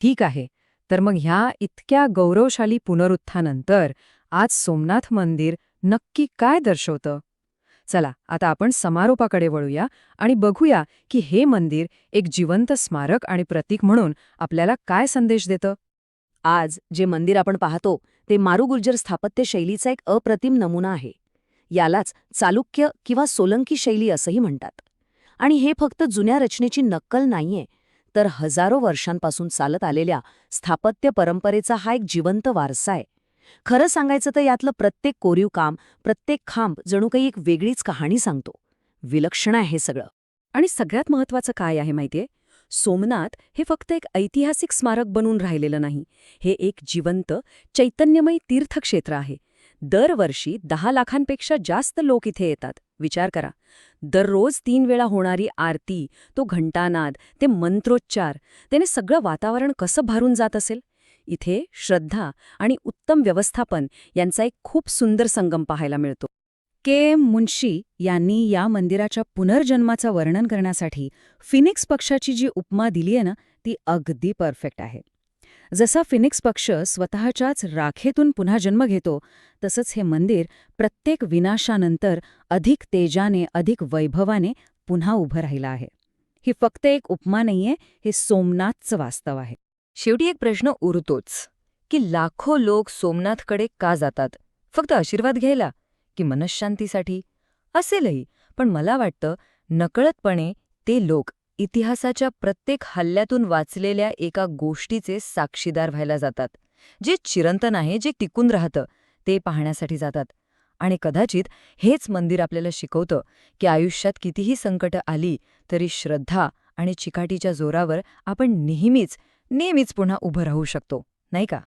ठीक आहे. तर मग ह्या इतक्या गौरवशाली पुनरुत्थानंतर आज सोमनाथ मंदिर नक्की काय दर्शवतं? चला आता आपण समारोपाकडे वळूया आणि बघूया की हे मंदिर एक जिवंत स्मारक आणि प्रतीक म्हणून आपल्याला काय संदेश देतं? आज जे मंदिर आपण पाहतो ते मारू गुर्जर स्थापत्य शैलीचा एक अप्रतिम नमुना आहे. यालाच चालुक्य किंवा सोलंकी शैली असंही म्हणतात. आणि हे फक्त जुन्या रचनेची नक्कल नाहीये तर हजारो वर्षांपासून चालत आलेल्या स्थापत्य परंपरेचा हा एक जिवंत वारसा आहे. खरं सांगायचं तर यातलं प्रत्येक कोरीव काम प्रत्येक खांब जणू काही एक वेगळीच कहाणी सांगतो. विलक्षण आहे सगळं. आणि सगळ्यात महत्वाचं काय आहे माहितीये? सोमनाथ हे फक्त एक ऐतिहासिक स्मारक बनून राहिलेलं नाही. हे एक जिवंत चैतन्यमयी तीर्थक्षेत्र आहे. दरवर्षी दहा लाखांपेक्षा जास्त लोक इथे येतात. विचार करा. दररोज तीन वेळा होणारी आरती तो घंटानाद ते मंत्रोच्चार त्याने सगळं वातावरण कसं भारून जात असेल? इथे श्रद्धा आणि उत्तम व्यवस्थापन यांचा एक खूप सुंदर संगम पाहायला मिळतो. के. एम. मुन्शी यांनी या मंदिराच्या पुनर्जन्माचं वर्णन करण्यासाठी फिनिक्स पक्षाची जी उपमा दिली आहे ना ती अगदी परफेक्ट आहे. जसा फिनिक्स पक्ष स्वतःच्याच राखेतून पुन्हा जन्म घेतो तसंच हे मंदिर प्रत्येक विनाशानंतर अधिक तेजाने अधिक वैभवाने पुन्हा उभं राहिलं आहे. ही फक्त एक उपमा नाहीये हे सोमनाथचं वास्तव आहे. शेवटी एक प्रश्न उरतोच की लाखो लोक सोमनाथकडे का जातात? फक्त आशीर्वाद घ्यायला की मनशांतीसाठी? असेलही पण मला वाटतं नकळतपणे ते लोक इतिहासाच्या प्रत्येक हल्ल्यातून वाचलेल्या एका गोष्टीचे साक्षीदार व्हायला जातात. जे चिरंतन आहे जे टिकून राहतं ते पाहण्यासाठी जातात. आणि कदाचित हेच मंदिर आपल्याला शिकवतं की आयुष्यात कितीही संकट आली तरी श्रद्धा आणि चिकाटीच्या जोरावर आपण नेहमीच नेहमीच पुन्हा उभं राहू शकतो नाही का?